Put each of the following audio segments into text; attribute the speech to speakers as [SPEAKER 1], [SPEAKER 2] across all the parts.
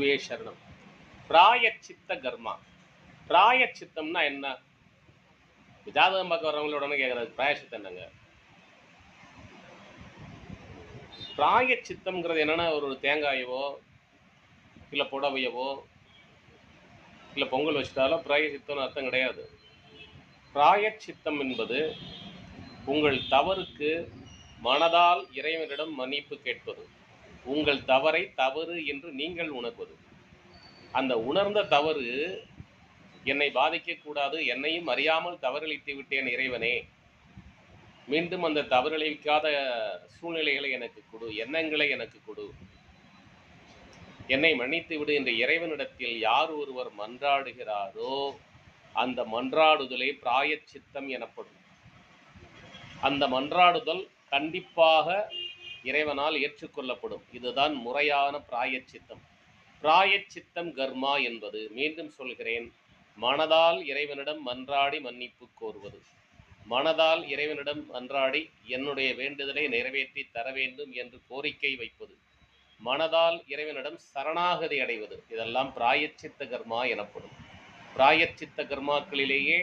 [SPEAKER 1] குருவே சரணம். பிராயச்சித்த கர்மா. பிராயச்சித்தம்னா என்ன? ஜாதகம் பார்க்க வர்றவங்களோட கேட்குறது பிராயச்சித்தம் என்னங்க? பிராயச்சித்தம்ங்கிறது என்னன்னா ஒரு தேங்காயவோ இல்லை புடவையவோ இல்லை பொங்கல் வச்சுட்டாலும் பிராயச்சித்தம்னு அர்த்தம் கிடையாது. பிராயச்சித்தம் என்பது உங்கள் தவறுக்கு மனதால் இறைவனிடம் மன்னிப்பு கேட்பது. உங்கள் தவறை தவறு என்று நீங்கள் உணர்வது. அந்த உணர்ந்த தவறு என்னை பாதிக்கக்கூடாது என்னையும் அறியாமல் தவறளித்து விட்டேன் இறைவனே. மீண்டும் அந்த தவறளிக்காத சூழ்நிலைகளை எனக்கு கொடு எண்ணங்களை எனக்கு கொடு. என்னை மன்னித்து விடு என்ற இறைவனிடத்தில் யார் ஒருவர் மன்றாடுகிறாரோ அந்த மன்றாடுதலே பிராயச்சித்தம் எனப்படும். அந்த மன்றாடுதல் கண்டிப்பாக இறைவனால் ஏற்றுக்கொள்ளப்படும். இதுதான் முறையான பிராயச்சித்தம். பிராயச்சித்தம் கர்மா என்பது மீண்டும் சொல்கிறேன் மனதால் இறைவனிடம் மன்றாடி மன்னிப்பு கோருவது. மனதால் இறைவனிடம் மன்றாடி என்னுடைய வேண்டுதலை நிறைவேற்றி தர வேண்டும் என்று கோரிக்கை வைப்பது. மனதால் இறைவனிடம் சரணாகதி அடைவது இதெல்லாம் பிராயச்சித்த கர்மா எனப்படும். பிராயச்சித்த கர்மாக்களிலேயே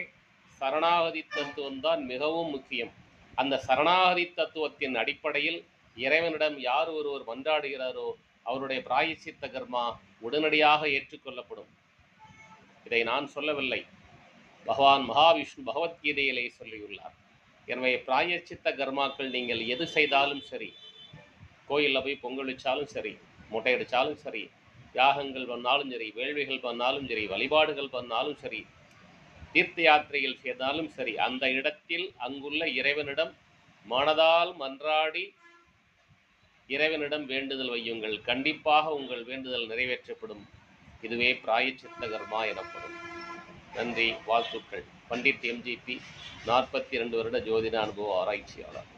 [SPEAKER 1] சரணாகதி தத்துவம் தான் மிகவும் முக்கியம். அந்த சரணாகதி தத்துவத்தின் அடிப்படையில் இறைவனிடம் யார் ஒருவர் மன்றாடுகிறாரோ அவருடைய பிராயச்சித்த கர்மா உடனடியாக ஏற்றுக்கொள்ளப்படும். இதை நான் சொல்லவில்லை. பகவான் மகாவிஷ்ணு பகவத்கீதையிலே சொல்லியுள்ளார். எனவே பிராயச்சித்த கர்மாக்கள் நீங்கள் எது செய்தாலும் சரி கோயிலில் போய் பொங்கல் வச்சாலும் சரி முட்டையடிச்சாலும் சரி யாகங்கள் பண்ணாலும் சரி வேள்விகள் பண்ணாலும் சரி வழிபாடுகள் பண்ணாலும் சரி தீர்த்த யாத்திரைகள் செய்தாலும் சரி அந்த இடத்தில் அங்குள்ள இறைவனிடம் மனதால் மன்றாடி இறைவனிடம் வேண்டுதல் வையுங்கள். கண்டிப்பாக உங்கள் வேண்டுதல் நிறைவேற்றப்படும். இதுவே பிராயச்சித்த கர்மா எனப்படும். நன்றி வாழ்த்துக்கள். பண்டிட் எம்ஜிபி நாற்பத்தி இரண்டு வருட ஜோதிட அனுபவ ஆராய்ச்சியாளர்.